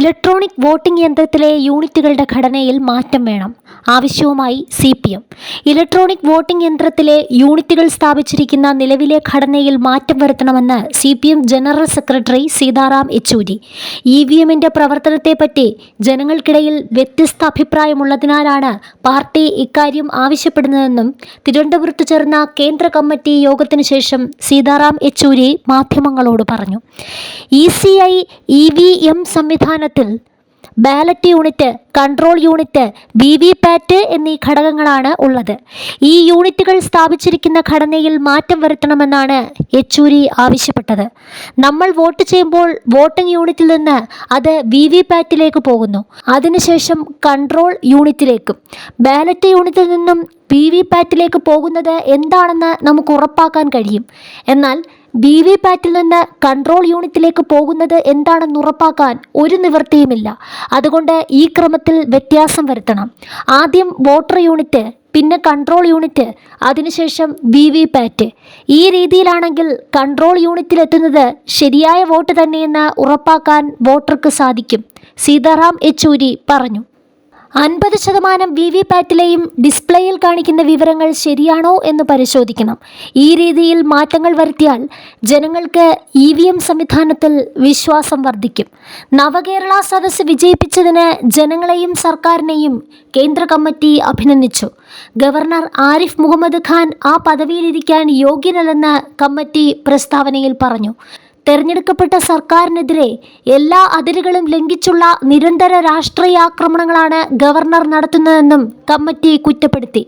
Electronic voting യന്ത്രത്തിലെ യൂണിറ്റുകളുടെ ഘടനയിൽ മാറ്റം വേണം. ആവശ്യവുമായി C P M electronic voting യന്ത്രത്തിലെ യൂണിറ്റുകൾ സ്ഥാപിച്ചിരിക്കുന്ന നിലവിലെ ഘടനയിൽ മാറ്റം വരുത്തണമെന്ന് C P M general secretary Sitaram Yechury. E V എമ്മിന്റെ പ്രവർത്തനത്തെപ്പറ്റി ജനങ്ങൾക്കിടയിൽ വ്യത്യസ്ത അഭിപ്രായമുള്ളതിനാലാണ് പാർട്ടി ഇക്കാര്യം ആവശ്യപ്പെടുന്നതെന്നും തിരുവനന്തപുരത്ത് ചേർന്ന കേന്ദ്ര കമ്മിറ്റി യോഗത്തിനു ശേഷം സീതാറാം യെച്ചൂരി മാധ്യമങ്ങളോട് പറഞ്ഞു. E C I E V M ballot unit control unit V V PAT എന്നീ ഘടകങ്ങളാണ് ഉള്ളത്. ഈ യൂണിറ്റുകൾ സ്ഥാപിച്ചിരിക്കുന്ന ഘടനയിൽ മാറ്റം വരുത്തണമെന്നാണ് യെച്ചൂരി ആവശ്യപ്പെട്ടത്. നമ്മൾ വോട്ട് ചെയ്യുമ്പോൾ വോട്ടിംഗ് യൂണിറ്റിൽ നിന്ന് അത് വി വി പാറ്റിലേക്ക് പോകുന്നു. അതിനുശേഷം കൺട്രോൾ യൂണിറ്റിലേക്കും ബാലറ്റ് യൂണിറ്റിൽ നിന്നും വി വി പാറ്റിലേക്ക് പോകുന്നത് എന്താണെന്ന് നമുക്ക് ഉറപ്പാക്കാൻ കഴിയും. എന്നാൽ വി വി പാറ്റിൽ നിന്ന് കൺട്രോൾ യൂണിറ്റിലേക്ക് പോകുന്നത് എന്താണെന്ന് ഉറപ്പാക്കാൻ ഒരു നിവൃത്തിയുമില്ല. അതുകൊണ്ട് ഈ ക്രമത്തിൽ വ്യത്യാസം വരുത്തണം. ആദ്യം വോട്ടർ യൂണിറ്റ് പിന്നെ കൺട്രോൾ യൂണിറ്റ് അതിനുശേഷം വി വി പാറ്റ്. ഈ രീതിയിലാണെങ്കിൽ കൺട്രോൾ യൂണിറ്റിലെത്തുന്നത് ശരിയായ വോട്ട് തന്നെയെന്ന് ഉറപ്പാക്കാൻ വോട്ടർക്ക് സാധിക്കും. സീതാറാം യെച്ചൂരി പറഞ്ഞു. അൻപത് ശതമാനം വി വി പാറ്റിലെയും ഡിസ്പ്ലേയിൽ കാണിക്കുന്ന വിവരങ്ങൾ ശരിയാണോ എന്ന് പരിശോധിക്കണം. ഈ രീതിയിൽ മാറ്റങ്ങൾ വരുത്തിയാൽ ജനങ്ങൾക്ക് ഇ വി എം സംവിധാനത്തിൽ വിശ്വാസം വർദ്ധിക്കും. നവകേരള സദസ്സ് വിജയിപ്പിച്ചതിന് ജനങ്ങളെയും സർക്കാരിനെയും കേന്ദ്ര കമ്മിറ്റി അഭിനന്ദിച്ചു. ഗവർണർ ആരിഫ് മുഹമ്മദ് ഖാൻ ആ പദവിയിലിരിക്കാൻ യോഗ്യനല്ലെന്ന് കമ്മിറ്റി പ്രസ്താവനയിൽ പറഞ്ഞു. തെരഞ്ഞെടുക്കപ്പെട്ട സർക്കാരിനെതിരെ എല്ലാ അതിരുകളും ലംഘിച്ചുള്ള നിരന്തര രാഷ്ട്രീയ ആക്രമണങ്ങളാണ് ഗവർണർ നടത്തുന്നതെന്നും കമ്മിറ്റി കുറ്റപ്പെടുത്തി.